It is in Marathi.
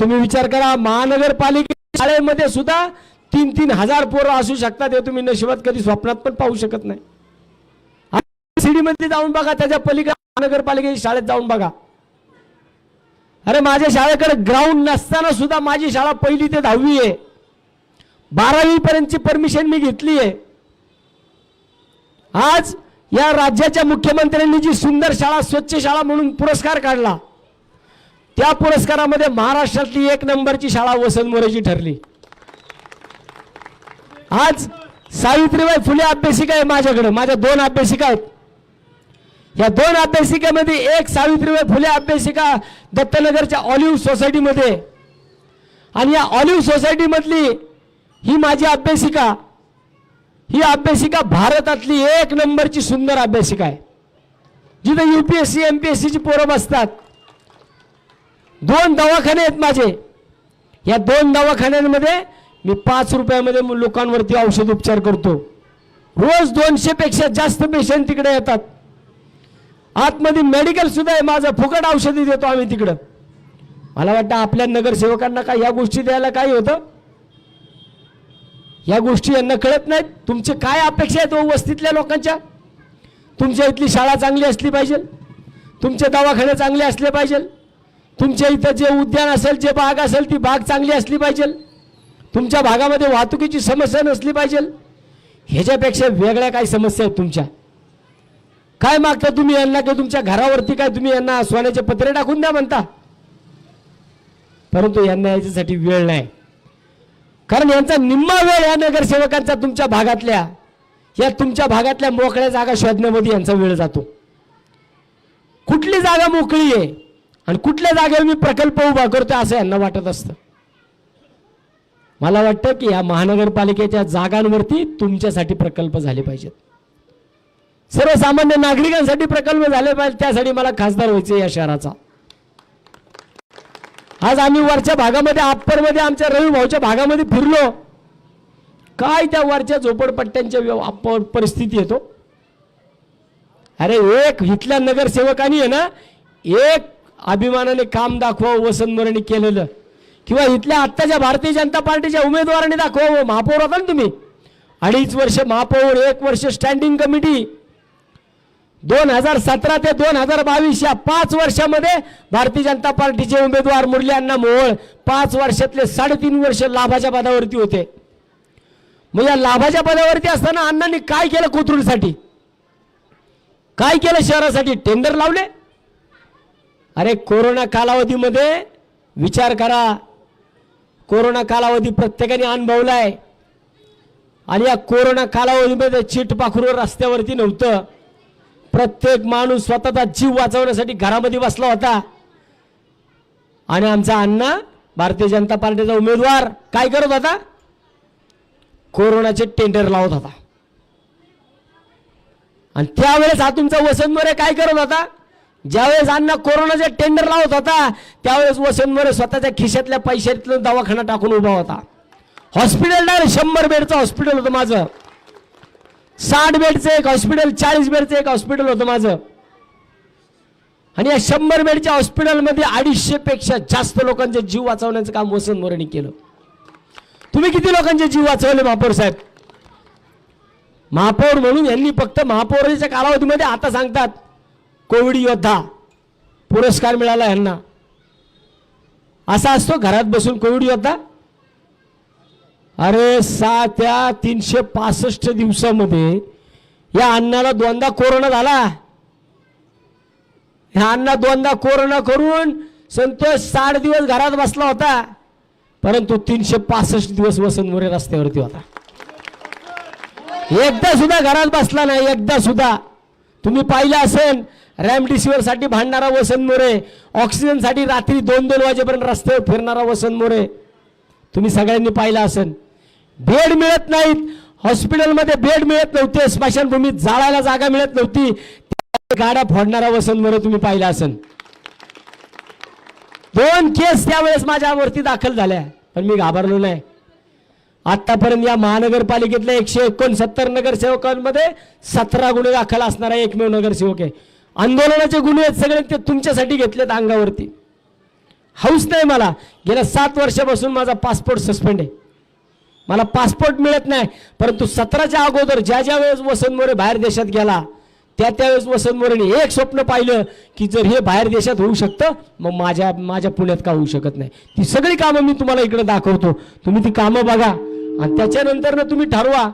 तुम्ही विचार करा महानगरपालिके शाळेमध्ये सुद्धा तीन तीन हजार पोरं असू शकतात हे तुम्ही नशिबात कधी स्वप्नात पण पाहू शकत नाही. सिडीमध्ये जाऊन बघा त्याच्या पलीकडे महानगरपालिकेच्या शाळेत जाऊन बघा. अरे माझ्या शाळेकडे ग्राउंड नसताना सुद्धा माझी शाळा पहिली ते दहावी आहे. बारावी पर्यंतची परमिशन मी घेतली आहे. आज या राज्याच्या मुख्यमंत्र्यांनी जी सुंदर शाळा स्वच्छ शाळा म्हणून पुरस्कार काढला. त्या पुरस्कारामध्ये महाराष्ट्रातली एक नंबरची शाळा वसंत मोरेची ठरली. आज सावित्रीबाई फुले अभ्यासिका आहे माझ्याकडे. माझ्या दोन अभ्यासिका आहेत. या दोन अभ्यासिकेमध्ये एक सावित्रीबाई फुले अभ्यासिका दत्तनगरच्या ऑलिव्ह सोसायटीमध्ये. आणि या ऑलिव्ह सोसायटीमधली ही माझी अभ्यासिका. ही अभ्यासिका भारतातली एक नंबरची सुंदर अभ्यासिका आहे. जिथं U P S C M P S सीची पोरं बसतात. दोन दवाखाने आहेत माझे. या दोन दवाखान्यांमध्ये मी पाच रुपयामध्ये लोकांवरती औषध उपचार करतो. रोज दोनशेपेक्षा जास्त पेशंट तिकडे येतात. आतमध्ये मेडिकल सुद्धा आहे माझं फुकट औषधी देतो आम्ही तिकडं. मला वाटतं आपल्या नगरसेवकांना काय या गोष्टी द्यायला काय होतं? या गोष्टी यांना कळत नाहीत. तुमचे काय अपेक्षा आहेत हो वस्तीतल्या लोकांच्या? तुमच्या इथली शाळा चांगली असली पाहिजे. तुमचे दवाखाने चांगले असले पाहिजे. तुमच्या इथं जे उद्यान असेल जे बाग असेल ती बाग चांगली असली पाहिजे. तुमच्या भागामध्ये वाहतुकीची समस्या नसली पाहिजे. ह्याच्यापेक्षा वेगळ्या काही समस्या आहेत तुमच्या. काय मागता तुम्ही यांना की तुमच्या घरावरती काय तुम्ही यांना सोन्याचे पत्रे टाकून द्या म्हणता? परंतु यांना याच्यासाठी वेळ नाही. कारण यांचा निम्मा वेळ या नगरसेवकांचा तुमच्या भागातल्या या तुमच्या भागातल्या मोकळ्या जागा शोधण्यामध्ये यांचा वेळ जातो. कुठली जागा मोकळी आहे? आणि कुठल्या जागेवर मी प्रकल्प उभा करतोय असं यांना वाटत असतं. मला वाटतं की या महानगरपालिकेच्या जागांवरती तुमच्यासाठी प्रकल्प झाले पाहिजेत. सर्वसामान्य नागरिकांसाठी प्रकल्प झाले पाहिजे त्यासाठी मला खासदार व्हायचे या शहराचा. आज आम्ही वरच्या भागामध्ये अप्परमध्ये आमच्या रवी भाऊच्या भागामध्ये फिरलो. काय त्या वरच्या झोपडपट्ट्यांच्या अप्पर परिस्थिती येतो अरे एक इथल्या नगरसेवकांनी आहे ना एक अभिमानाने काम दाखवावं वसंत मोरेने केलेलं. किंवा इथल्या आत्ताच्या भारतीय जनता पार्टीच्या उमेदवारांनी दाखवावं महापौर होता ना तुम्ही. अडीच वर्ष महापौर एक वर्ष स्टँडिंग कमिटी दोन हजार सतरा ते दोन हजार बावीस या पाच वर्षामध्ये भारतीय जनता पार्टीचे उमेदवार मुरली अण्णा मोहोळ पाच वर्षातले साडेतीन वर्ष लाभाच्या पदावरती होते. मग या लाभाच्या पदावरती असताना अण्णांनी काय केलं कोथरूडसाठी काय केलं शहरासाठी? टेंडर लावले? अरे कोरोना कालावधीमध्ये विचार करा. कोरोना कालावधी प्रत्येकाने अनुभवलाय. आणि या कोरोना कालावधीमध्ये चिटपाखरूवर रस्त्यावरती नव्हतं. प्रत्येक माणूस स्वतःचा जीव वाचवण्यासाठी घरामध्ये बसला होता. आणि आमचा अण्णा भारतीय जनता पार्टीचा उमेदवार काय करत होता? कोरोनाचे टेंडर लावत होता. आणि त्यावेळेस हा तुमचा वसंत मोरे काय करत होता? ज्यावेळेस अण्णा कोरोनाचे टेंडर लावत होता त्यावेळेस वसंतमध्ये स्वतःच्या खिशातल्या पैशातलं दवाखाना टाकून उभा होता. हॉस्पिटल डायरेक्ट शंभर बेडचं हॉस्पिटल होतं माझं. साठ बेडचं एक हॉस्पिटल चाळीस बेडचं एक हॉस्पिटल होतं माझं. आणि या शंभर बेडच्या हॉस्पिटलमध्ये अडीचशे पेक्षा जास्त लोकांचे जीव वाचवण्याचं काम वसंत मोरेने केलं. तुम्ही किती लोकांचे जीव वाचवले महापौर साहेब? महापौर म्हणून यांनी फक्त महापौराच्या कालावधीमध्ये आता सांगतात. कोविड योद्धा पुरस्कार मिळाला ह्यांना असा असतो घरात बसून कोविड योद्धा? अरे सा त्या तीनशे पासष्ट दिवसामध्ये या अण्णाला दोनदा कोरोना झाला. ह्या अण्णा दोनदा कोरोना करून संतोष साठ दिवस घरात बसला होता परंतु तीनशे पासष्ट दिवस वसंत मोरे रस्त्यावरती होता. एकदा सुद्धा घरात बसला नाही एकदा सुद्धा तुम्ही पाहिलं असेल रॅमडीसिवरसाठी भांडणारा वसंत मोरे ऑक्सिजनसाठी रात्री दोन दोन वाजेपर्यंत रस्त्यावर फिरणारा वसंत मोरे. तुम्ही सगळ्यांनी पाहिलं असेल. बेड मिळत नाहीत. हॉस्पिटलमध्ये बेड मिळत नव्हते. स्मशानभूमीत जाळायला जागा मिळत नव्हती. गाड्या फोडणारा वसंत मोरे तुम्ही पाहिला असेल. दोन केस त्यावेळेस माझ्यावरती दाखल झाल्या. पण मी घाबरलो नाही. आतापर्यंत या महानगरपालिकेतल्या एकशे एकोणसत्तर नगरसेवकांमध्ये सतरा गुन्हे दाखल असणारा एकमेव नगरसेवक आहे. आंदोलनाचे गुन्हे आहेत सगळे ते तुमच्यासाठी घेतलेत अंगावरती. हौस नाही मला. गेल्या सात वर्षापासून माझा पासपोर्ट सस्पेंड आहे. मला पासपोर्ट मिळत नाही परंतु सतराच्या अगोदर ज्या ज्या वेळेस वसंत मोरे बाहेर देशात गेला त्या त्यावेळेस वसंत मोरेने एक स्वप्न पाहिलं की जर हे बाहेर देशात होऊ शकतं मग माझ्या माझ्या पुण्यात का होऊ शकत नाही? ती सगळी कामं मी तुम्हाला इकडे दाखवतो. तुम्ही ती कामं बघा. आणि त्याच्यानंतर ना तुम्ही ठरवा.